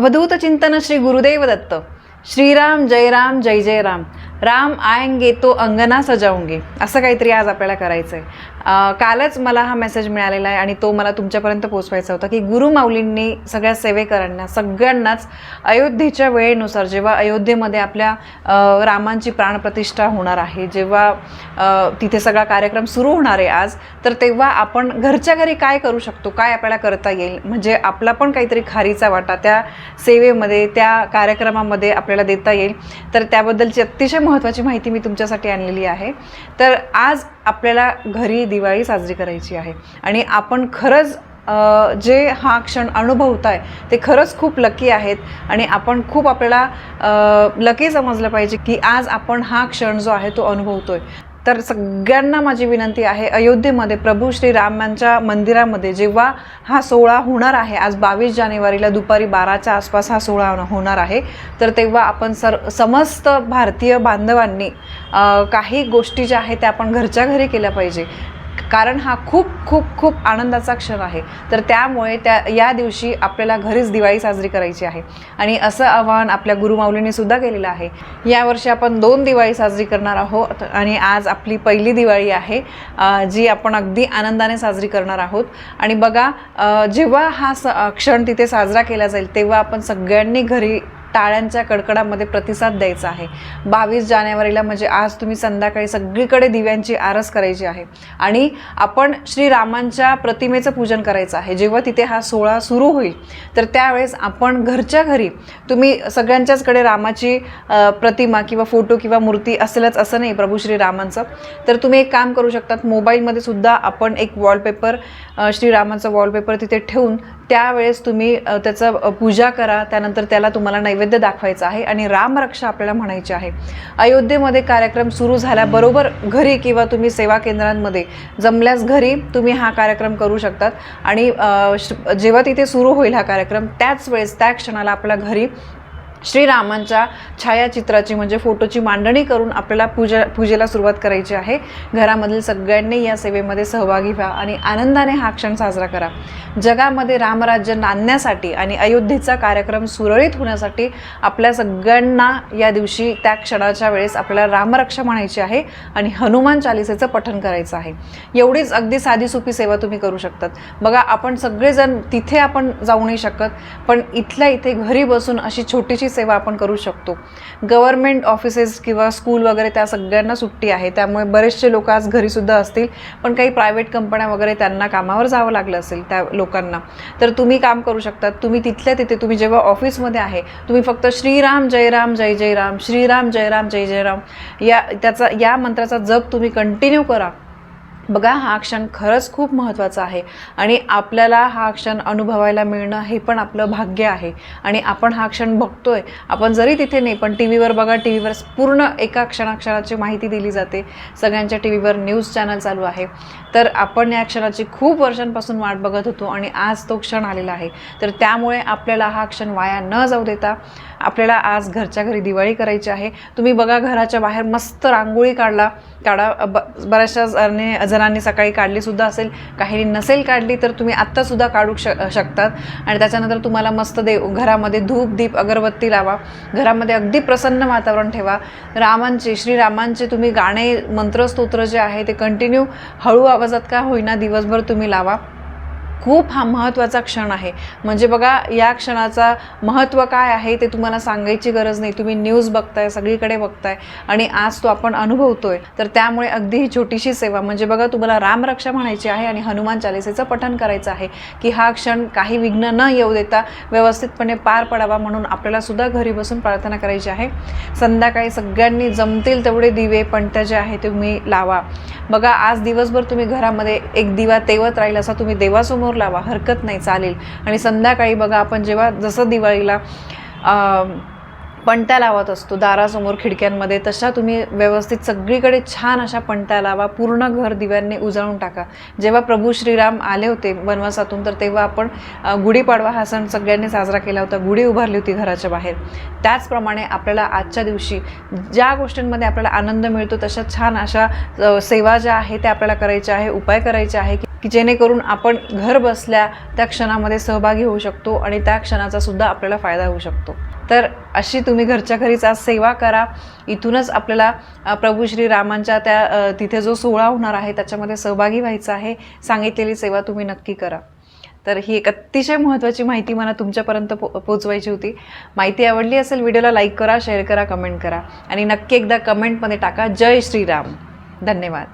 अवधूत चिंतन श्री गुरुदेव दत्त. श्रीराम जय राम जय जय राम. राम आएंगे तो अंगना सजाऊंगे. असं काहीतरी आज आपल्याला करायचं आहे कालच मला हा मेसेज मिळालेला आहे आणि तो मला तुमच्यापर्यंत पोचवायचा होता की गुरु माऊलींनी सगळ्या सेवेकरांना सगळ्यांनाच अयोध्येच्या वेळेनुसार जेव्हा अयोध्येमध्ये आपल्या रामांची प्राणप्रतिष्ठा होणार आहे जेव्हा तिथे सगळा कार्यक्रम सुरू होणार आहे आज तर तेव्हा आपण घरच्या घरी काय करू शकतो? काय आपल्याला करता येईल? म्हणजे आपला पण काहीतरी खारीचा वाटा त्या सेवेमध्ये त्या कार्यक्रमामध्ये आपल्याला देता येईल. तर त्याबद्दलची अतिशय महत्त्वाची माहिती मी तुमच्यासाठी आणलेली आहे. तर आज आपल्याला घरी दिवाळी साजरी करायची आहे. आणि आपण खरंच जे हा क्षण अनुभवत आहे ते खरंच खूप लकी आहेत. आणि आपण खूप आपल्याला लकी समजलं पाहिजे की आज आपण हा क्षण जो आहे तो अनुभवतोय. तर सगळ्यांना माझी विनंती आहे अयोध्येमध्ये प्रभू श्री रामांच्या मंदिरामध्ये जेव्हा हा सोहळा होणार आहे आज बावीस जानेवारीला दुपारी बाराच्या आसपास हा सोहळा होणार आहे तर तेव्हा आपण सर समस्त भारतीय बांधवांनी काही गोष्टी ज्या आहेत त्या आपण घरच्या घरी केल्या पाहिजे. कारण हा खूप खूप खूप आनंदाचा क्षण आहे. तर त्यामुळे त्या या दिवशी आपल्याला घरीच दिवाळी साजरी करायची आहे. आणि असं आवाहन आपल्या गुरुमाऊलीने सुद्धा केलेलं आहे. यावर्षी आपण दोन दिवाळी साजरी करणार आहोत आणि आज आपली पहिली दिवाळी आहे जी आपण अगदी आनंदाने साजरी करणार आहोत. आणि बघा जेव्हा हा स क्षण तिथे साजरा केला जाईल तेव्हा आपण सगळ्यांनी घरी टाळ्यांच्या कडकडामध्ये प्रतिसाद द्यायचा आहे. बावीस जानेवारीला म्हणजे आज तुम्ही संध्याकाळी सगळीकडे दिव्यांची आरस करायची आहे. आणि आपण श्रीरामांच्या प्रतिमेचं पूजन करायचं आहे. जेव्हा तिथे हा सोहळा सुरू होईल तर त्यावेळेस आपण घरच्या घरी तुम्ही सगळ्यांच्याचकडे रामाची प्रतिमा किंवा फोटो किंवा मूर्ती असेलच असं नाही प्रभू श्रीरामांचं तर तुम्ही एक काम करू शकतात मोबाईलमध्ये सुद्धा आपण एक वॉलपेपर श्रीरामांचं वॉलपेपर तिथे ठेवून त्यावेळेस तुम्ही त्याचं पूजा करा. त्यानंतर त्याला तुम्हाला नैवेद्य दाखवायचं आहे आणि रामरक्षा आपल्याला म्हणायची आहे. अयोध्येमध्ये कार्यक्रम सुरू झाल्याबरोबर घरी किंवा तुम्ही सेवा केंद्रांमध्ये जमल्यास घरी तुम्ही हा कार्यक्रम करू शकतात. आणि श- जेव्हा तिथे सुरू होईल हा कार्यक्रम त्याच वेळेस त्या क्षणाला आपल्या घरी श्रीरामांच्या छायाचित्राची म्हणजे फोटोची मांडणी करून आपल्याला पूजा पूजेला सुरुवात करायची आहे. घरामधील सगळ्यांनी या सेवेमध्ये सहभागी व्हा आणि आनंदाने हा क्षण साजरा करा. जगामध्ये रामराज्य नांदण्यासाठी आणि अयोध्येचा कार्यक्रम सुरळीत होण्यासाठी आपल्या सगळ्यांना या दिवशी त्या क्षणाच्या वेळेस आपल्याला रामरक्षा म्हणायची आहे आणि हनुमान चालिसेचं पठण करायचं आहे. एवढीच अगदी साधी सोपी सेवा तुम्ही करू शकतात. बघा आपण सगळेजण तिथे आपण जाऊ नाही शकत पण इथल्या इथे घरी बसून अशी छोटीशी सेवा आपण करू शकतो. गव्हर्मेंट ऑफिसेस किंवा स्कूल वगैरे त्या सगळ्यांना सुट्टी आहे. त्यामुळे बरेचसे लोक आज घरीसुद्धा असतील पण काही प्रायव्हेट कंपन्या वगैरे त्यांना कामावर जावं लागलं असेल त्या लोकांना. तर तुम्ही काम करू शकतात. तुम्ही तिथल्या तिथे तुम्ही जेव्हा ऑफिसमध्ये आहे तुम्ही फक्त श्रीराम जयराम जय जय राम श्रीराम जयराम जय जय राम या त्याचा या मंत्राचा जप तुम्ही कंटिन्यू करा. बघा हा क्षण खरंच खूप महत्त्वाचा आहे. आणि आपल्याला हा क्षण अनुभवायला मिळणं हे पण आपलं भाग्य आहे. आणि आपण हा क्षण बघतोय. आपण जरी तिथे नाही पण टी व्हीवर बघा टी व्हीवर पूर्ण एका क्षणाक्षणाची माहिती दिली जाते. सगळ्यांच्या टी व्हीवर न्यूज चॅनल चालू आहे. तर आपण या क्षणाची खूप वर्षांपासून वाट बघत होतो आणि आज तो क्षण आलेला आहे. तर त्यामुळे आपल्याला हा क्षण वाया न जाऊ देता आपल्याला आज घरच्या घरी दिवाळी करायची आहे. तुम्ही बघा घराच्या बाहेर मस्त रांगोळी काढला. काढा ब बऱ्याचशा जणांनी जणांनी सकाळी काढली सुद्धा असेल. काही नसेल काढली तर तुम्ही आत्तासुद्धा काढू श शकतात. आणि त्याच्यानंतर तुम्हाला मस्त देव घरामध्ये धूप दीप अगरबत्ती लावा. घरामध्ये अगदी प्रसन्न वातावरण ठेवा. रामांचे श्रीरामांचे तुम्ही गाणे मंत्रस्तोत्र जे आहे ते कंटिन्यू हळू आवाजात का होईना दिवसभर तुम्ही लावा. खूप हा महत्त्वाचा क्षण आहे. म्हणजे बघा या क्षणाचा महत्त्व काय आहे ते तुम्हाला सांगायची गरज नाही. तुम्ही न्यूज बघताय सगळीकडे बघताय आणि आज तो आपण अनुभवतोय. तर त्यामुळे अगदी ही छोटीशी सेवा. म्हणजे बघा तुम्हाला रामरक्षा म्हणायची आहे आणि हनुमान चालिसेचं पठण करायचं आहे की हा क्षण काही विघ्न न येऊ देता व्यवस्थितपणे पार पडावा म्हणून आपल्याला सुद्धा घरी बसून प्रार्थना करायची आहे. संध्याकाळी सगळ्यांनी जमतील तेवढे दिवे पणत्या जे आहे तुम्ही लावा. बघा आज दिवसभर तुम्ही घरामध्ये एक दिवा तेवत राहील असा तुम्ही देवासमोर लावा हरकत नाही चालेल. आणि संध्याकाळी बघा आपण जेव्हा जसं दिवाळीला पणत्या लावत असतो दारासमोर खिडक्यांमध्ये तशा तुम्ही व्यवस्थित सगळीकडे छान अशा पणत्या लावा पूर्ण घर दिव्यांनी उजळून टाका. जेव्हा प्रभू श्रीराम आले होते वनवासातून तर तेव्हा आपण गुढीपाडवा हा सण सगळ्यांनी साजरा केला होता गुढी उभारली होती घराच्या बाहेर. त्याचप्रमाणे आपल्याला आजच्या दिवशी ज्या गोष्टींमध्ये आपल्याला आनंद मिळतो तशा छान अशा सेवा ज्या आहे त्या आपल्याला करायच्या आहे उपाय करायचे आहे की की जेणेकरून आपण घर बसल्या त्या क्षणामध्ये सहभागी होऊ शकतो आणि त्या क्षणाचा सुद्धा आपल्याला फायदा होऊ शकतो. तर अशी तुम्ही घरच्या घरीच आज सेवा करा. इथूनच आपल्याला प्रभू श्री रामांच्या त्या तिथे जो सोहळा होणार आहे त्याच्यामध्ये सहभागी व्हायचा आहे सांगितलेली सेवा तुम्ही नक्की करा. तर ही एक अतिशय महत्त्वाची माहिती मला तुमच्यापर्यंत पो पोचवायची होती. माहिती आवडली असेल व्हिडिओला लाईक करा शेअर करा कमेंट करा. आणि नक्की एकदा कमेंटमध्ये टाका जय श्रीराम. धन्यवाद.